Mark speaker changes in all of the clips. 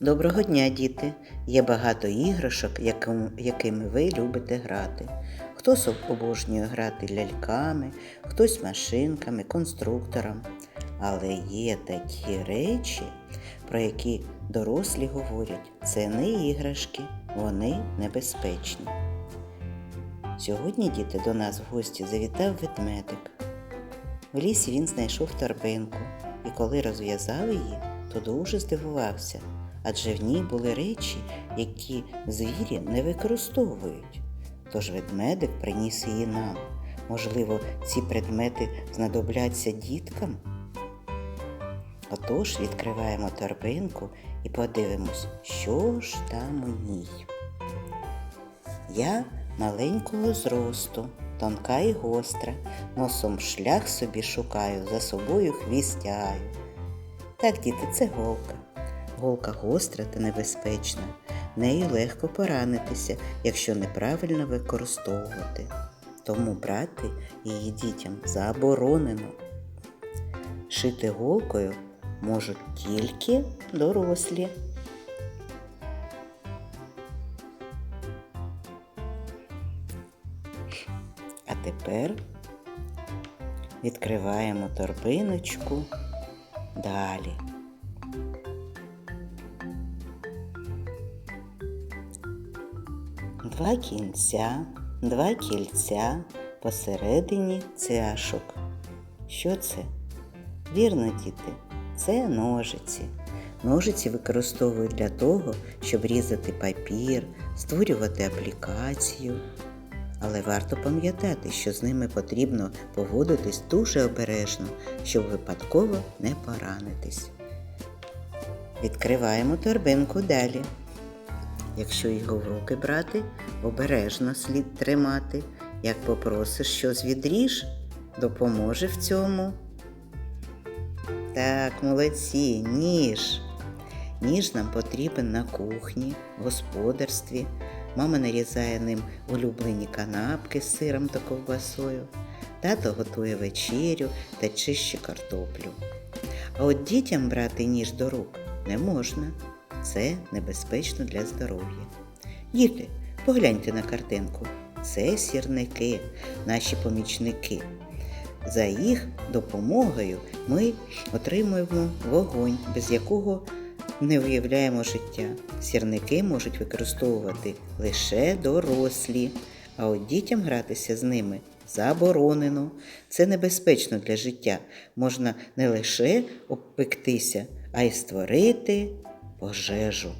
Speaker 1: Доброго дня, діти! Є багато іграшок, яким- якими ви любите грати. Хтось об- обожнює грати ляльками, хтось машинками, конструктором. Але є такі речі, про які дорослі говорять, це не іграшки, вони небезпечні. Сьогодні, діти, до нас в гості завітав ведмедик. В лісі він знайшов торбинку, і коли розв'язав її, то дуже здивувався, адже в ній були речі, які звірі не використовують. Тож ведмедик приніс її нам. Можливо, ці предмети знадобляться діткам? Отож відкриваємо торбинку і подивимось, що ж там у ній. Я маленького зросту, тонка і гостра, носом шлях собі шукаю, за собою хвістяю. Так, діти, це голка. Голка гостра та небезпечна. Нею легко поранитися, якщо неправильно використовувати. Тому брати її дітям заборонено. Шити голкою можуть тільки дорослі. А тепер відкриваємо торбиночку далі. Два кінця, два кільця, посередині цяшок. Що це? Вірно, діти, це ножиці. Ножиці використовують для того, щоб різати папір, створювати аплікацію. Але варто пам'ятати, що з ними потрібно поводитись дуже обережно, щоб випадково не поранитись. Відкриваємо торбинку далі. Якщо його в руки брати, обережно слід тримати. Як попросиш щось відріж, допоможе в цьому. Так, молодці, ніж. Ніж нам потрібен на кухні, в господарстві. Мама нарізає ним улюблені канапки з сиром та ковбасою. Тато готує вечерю та чище картоплю. А от дітям брати ніж до рук не можна. Це небезпечно для здоров'я. Діти, погляньте на картинку. Це сірники, наші помічники. За їх допомогою ми отримуємо вогонь, без якого не уявляємо життя. Сірники можуть використовувати лише дорослі, а от дітям гратися з ними заборонено. Це небезпечно для життя. Можна не лише обпектися, а й створити пожежу.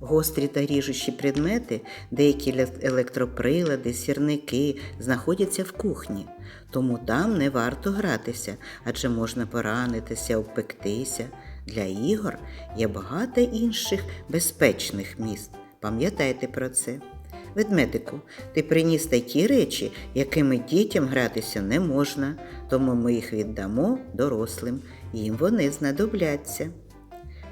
Speaker 1: Гострі та ріжучі предмети, деякі електроприлади, сірники знаходяться в кухні, тому там не варто гратися, адже можна поранитися, обпектися. Для ігор є багато інших безпечних місць. Пам'ятайте про це. Ведмедику, ти приніс такі речі, якими дітям гратися не можна, тому ми їх віддамо дорослим, їм вони знадобляться.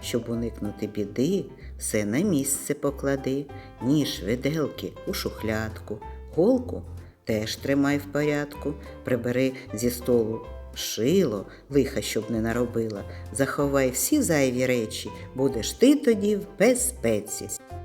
Speaker 1: Щоб уникнути біди, все на місце поклади, ніж виделки у шухлядку, голку теж тримай в порядку, прибери зі столу шило, лиха, щоб не наробила, заховай всі зайві речі, будеш ти тоді в безпеці.